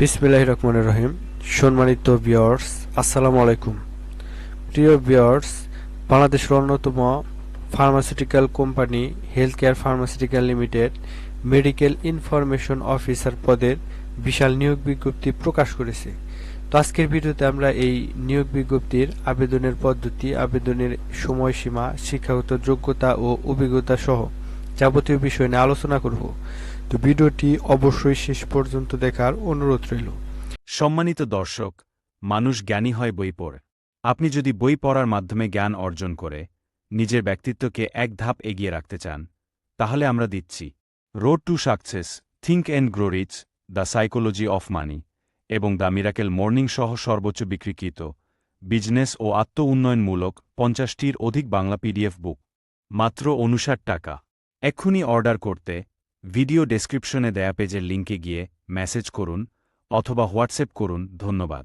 বিসমিল্লাহ রহমান রহিম। সম্মানিত বিয়ার্স আসসালামু আলাইকুম। প্রিয় বিয়ার্স বাংলাদেশের অন্যতম pharmaceutical company health care pharmaceutical limited medical information officer পদের বিশাল নিয়োগ বিজ্ঞপ্তি প্রকাশ করেছে। তো আজকের ভিডিওতে আমরা এই নিয়োগ বিজ্ঞপ্তির আবেদনের পদ্ধতি, আবেদনের সময়সীমা, শিক্ষাগত যোগ্যতা ও অভিজ্ঞতা সহ যাবতীয় বিষয় নিয়ে আলোচনা করব। তো ভিডিওটি অবশ্যই শেষ পর্যন্ত দেখার অনুরোধ রইল। সম্মানিত দর্শক, মানুষ জ্ঞানী হয় বই পড়ে। আপনি যদি বই পড়ার মাধ্যমে জ্ঞান অর্জন করে, নিজের ব্যক্তিত্বকে এক ধাপ এগিয়ে রাখতে চান, তাহলে আমরা দিচ্ছি। Road to success think and grow rich the psychology of money এবং দ্য মিরাকেল মর্নিং সহ সর্বোচ্চ বিক্রিকৃত, বিজনেস ও আত্ম উন্নয়নমূলক পঞ্চাশটির অধিক বাংলা পিডিএফ বুক। মাত্র অনুষাট টাকা। এক্ষুনি অর্ডার করতে ভিডিও ডেসক্রিপশনে দেয়া পেজের লিঙ্কে গিয়ে মেসেজ করুন অথবা হোয়াটসঅ্যাপ করুন, ধন্যবাদ।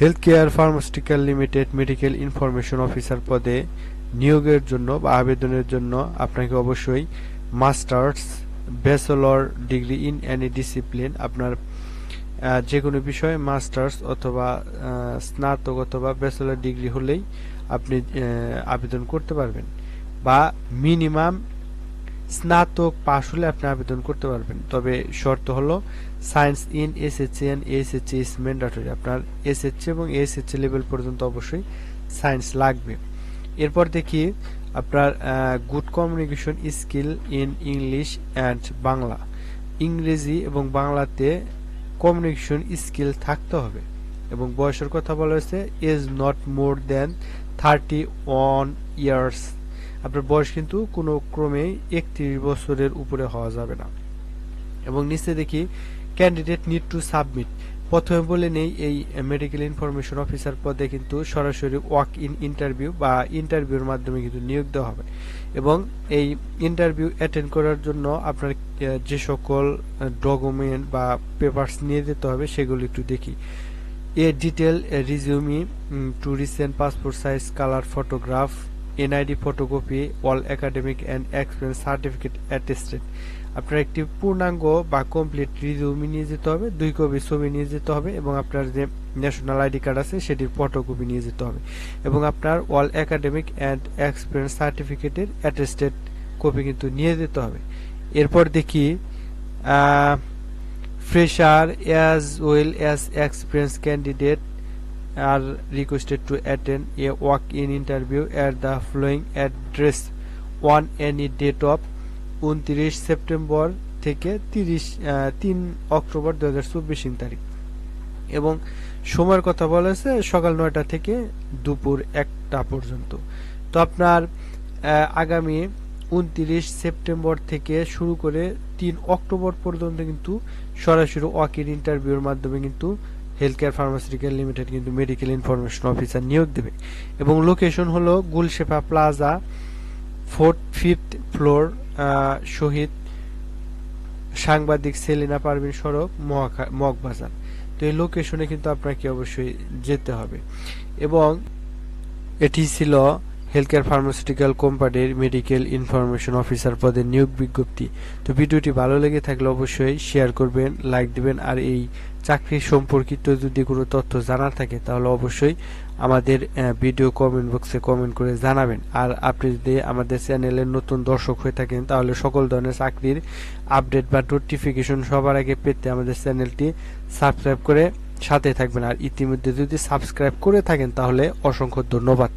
Health care pharmaceutical limited medical information officer পদে নিয়োগের জন্য বা আবেদনের জন্য আপনাকে অবশ্যই masters, bachelor, degree in any discipline আপনার যে কোনো বিষয়ে মাস্টার্স অথবা স্নাতক অথবা ব্যাচেলর ডিগ্রি হলেই আপনি আবেদন করতে পারবেন বা মিনিমাম স্নাতক পাশ হলে আপনি আবেদন করতে পারবেন। তবে শর্ত হলো science in SSC and SSC is mandatory. আপনার এসএসসি এবং এসএসসি লেভেল পর্যন্ত অবশ্যই সায়েন্স লাগবে। এরপর দেখি আপনার good communication skill in English and Bangla. ইংরেজি এবং বাংলাতে কমিউনিকেশন স্কিল থাকতে হবে এবং বয়সের কথা বলা হয়েছে is not more than thirty one years আপনার বয়স কিন্তু কোনো ক্রমেই একত্রিশ বছরের উপরে হওয়া যাবে না। এবং নিচে দেখি ক্যান্ডিডেট নিড টু সাবমিট প্রথমে বলে নেই, এই মেডিকেল ইনফরমেশন অফিসার পদে কিন্তু সরাসরি ওয়াক ইন ইন্টারভিউ বা ইন্টারভিউর মাধ্যমে কিন্তু নিয়োগ দেওয়া হবে। এবং এই ইন্টারভিউ অ্যাটেন্ড করার জন্য আপনার যে সকল ডকুমেন্ট বা পেপারস নিয়ে যেতে হবে, সেগুলো একটু দেখি। A detail resume two recent passport size colour photograph NID photocopy all academic and experience certificate attested আপনার একটি পূর্ণাঙ্গ বা কমপ্লিট রিজিউমি নিয়ে যেতে হবে, দুই কপি ছবি নিয়ে যেতে হবে এবং আপনার যে ন্যাশনাল আইডি কার্ড আছে সেটির ফটোকপি নিয়ে যেতে হবে এবং আপনার অল একাডেমিক অ্যান্ড এক্সপিরিয়েন্স সার্টিফিকেটের অ্যাটেস্টেড কপি কিন্তু নিয়ে যেতে হবে। এরপর দেখি fresher as well as experience candidate are requested to attend a walk-in interview at the following address. One any date of উনত্রিশ সেপ্টেম্বর থেকে তিরিশ তিন অক্টোবর দু হাজার চব্বিশ তারিখ। এবং সময়ের কথা বলা হয়েছে সকাল নয়টা থেকে দুপুর একটা পর্যন্ত। তো আপনার আগামী উনত্রিশ সেপ্টেম্বর থেকে শুরু করে তিন অক্টোবর পর্যন্ত কিন্তু সরাসরি ওয়াক ইন ইন্টারভিউর মাধ্যমে কিন্তু হেলথ কেয়ার ফার্মাসিউটিক্যাল লিমিটেড কিন্তু মেডিকেল ইনফরমেশন অফিসার নিয়োগ দেবে। এবং লোকেশন হলো Gulshefa plaza fourth fifth floor শহীদ সাংবাদিক সেলিনা পারভিন সড়ক মগবাজার। তো এই লোকেশনে কিন্তু আপনাকে অবশ্যই যেতে হবে। এবং এটি ছিল হেলথ কেয়ার ফার্মাসিউটিক্যাল কোম্পানির মেডিকেল ইনফরমেশন অফিসার পদে নিয়োগ বিজ্ঞপ্তি। তো ভিডিওটি ভালো লেগে থাকলে অবশ্যই শেয়ার করবেন লাইক দিবেন, আর এই চাকরি সম্পর্কিত যদি কোনো তথ্য জানার থাকে, তাহলে অবশ্যই আমাদের ভিডিও কমেন্ট বক্সে কমেন্ট করে জানাবেন। আর আপনি যদি আমাদের চ্যানেলের নতুন দর্শক হয়ে থাকেন, তাহলে সকল ধরনের চাকরির আপডেট বা নোটিফিকেশন সবার আগে পেতে আমাদের চ্যানেলটি সাবস্ক্রাইব করে সাথে থাকবেন। আর ইতিমধ্যে যদি সাবস্ক্রাইব করে থাকেন, তাহলে অসংখ্য ধন্যবাদ।